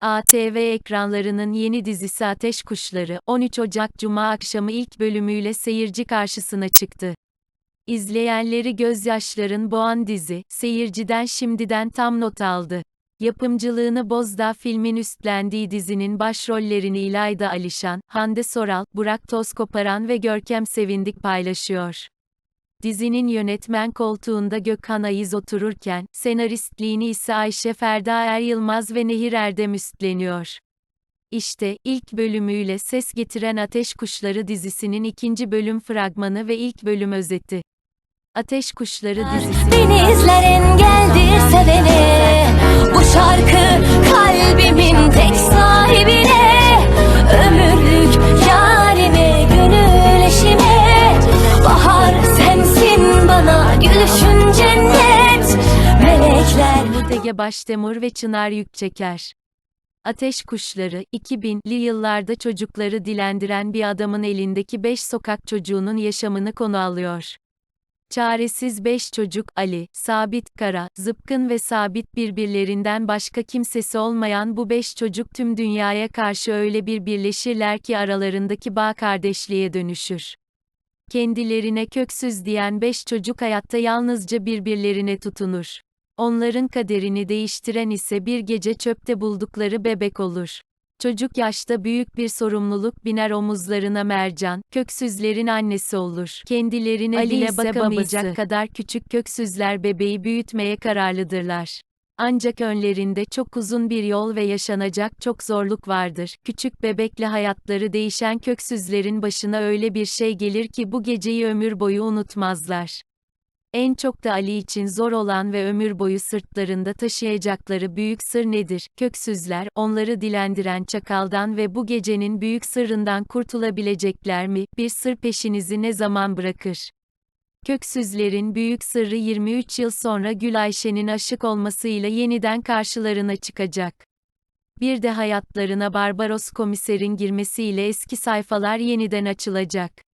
ATV ekranlarının yeni dizisi Ateş Kuşları, 13 Ocak Cuma akşamı ilk bölümüyle seyirci karşısına çıktı. İzleyenleri gözyaşların boğan dizi, seyirciden şimdiden tam not aldı. Yapımcılığını Bozdağ filmin üstlendiği dizinin başrollerini İlayda Alişan, Hande Soral, Burak Tozkoparan ve Görkem Sevindik paylaşıyor. Dizinin yönetmen koltuğunda Gökhan Ayız otururken, senaristliğini ise Ayşe Ferda Er Yılmaz ve Nehir Erdem üstleniyor. İşte, ilk bölümüyle ses getiren Ateş Kuşları dizisinin ikinci bölüm fragmanı ve ilk bölüm özeti. Ateş Kuşları dizisi Beni izler engeldir sevene Bu şarkı Ege Başdemir ve Çınar Yükçeker. Ateş Kuşları, 2000'li yıllarda çocukları dilendiren bir adamın elindeki 5 sokak çocuğunun yaşamını konu alıyor. Çaresiz 5 çocuk Ali, Sabit Kara, Zıpkın ve Sabit birbirlerinden başka kimsesi olmayan bu 5 çocuk tüm dünyaya karşı öyle bir birleşirler ki aralarındaki bağ kardeşliğe dönüşür. Kendilerine köksüz diyen 5 çocuk hayatta yalnızca birbirlerine tutunur. Onların kaderini değiştiren ise bir gece çöpte buldukları bebek olur. Çocuk yaşta büyük bir sorumluluk biner omuzlarına mercan, köksüzlerin annesi olur. Kendilerine Ali bile ise bakamayacak babası. kadar küçük köksüzler bebeği büyütmeye kararlıdırlar. Ancak önlerinde çok uzun bir yol ve yaşanacak çok zorluk vardır. Küçük bebekle hayatları değişen köksüzlerin başına öyle bir şey gelir ki bu geceyi ömür boyu unutmazlar. En çok da Ali için zor olan ve ömür boyu sırtlarında taşıyacakları büyük sır nedir? Köksüzler, onları dilendiren çakaldan ve bu gecenin büyük sırrından kurtulabilecekler mi? Bir sır peşinizi ne zaman bırakır? Köksüzlerin büyük sırrı 23 yıl sonra Gül Ayşe'nin aşık olmasıyla yeniden karşılarına çıkacak. Bir de hayatlarına Barbaros komiserin girmesiyle eski sayfalar yeniden açılacak.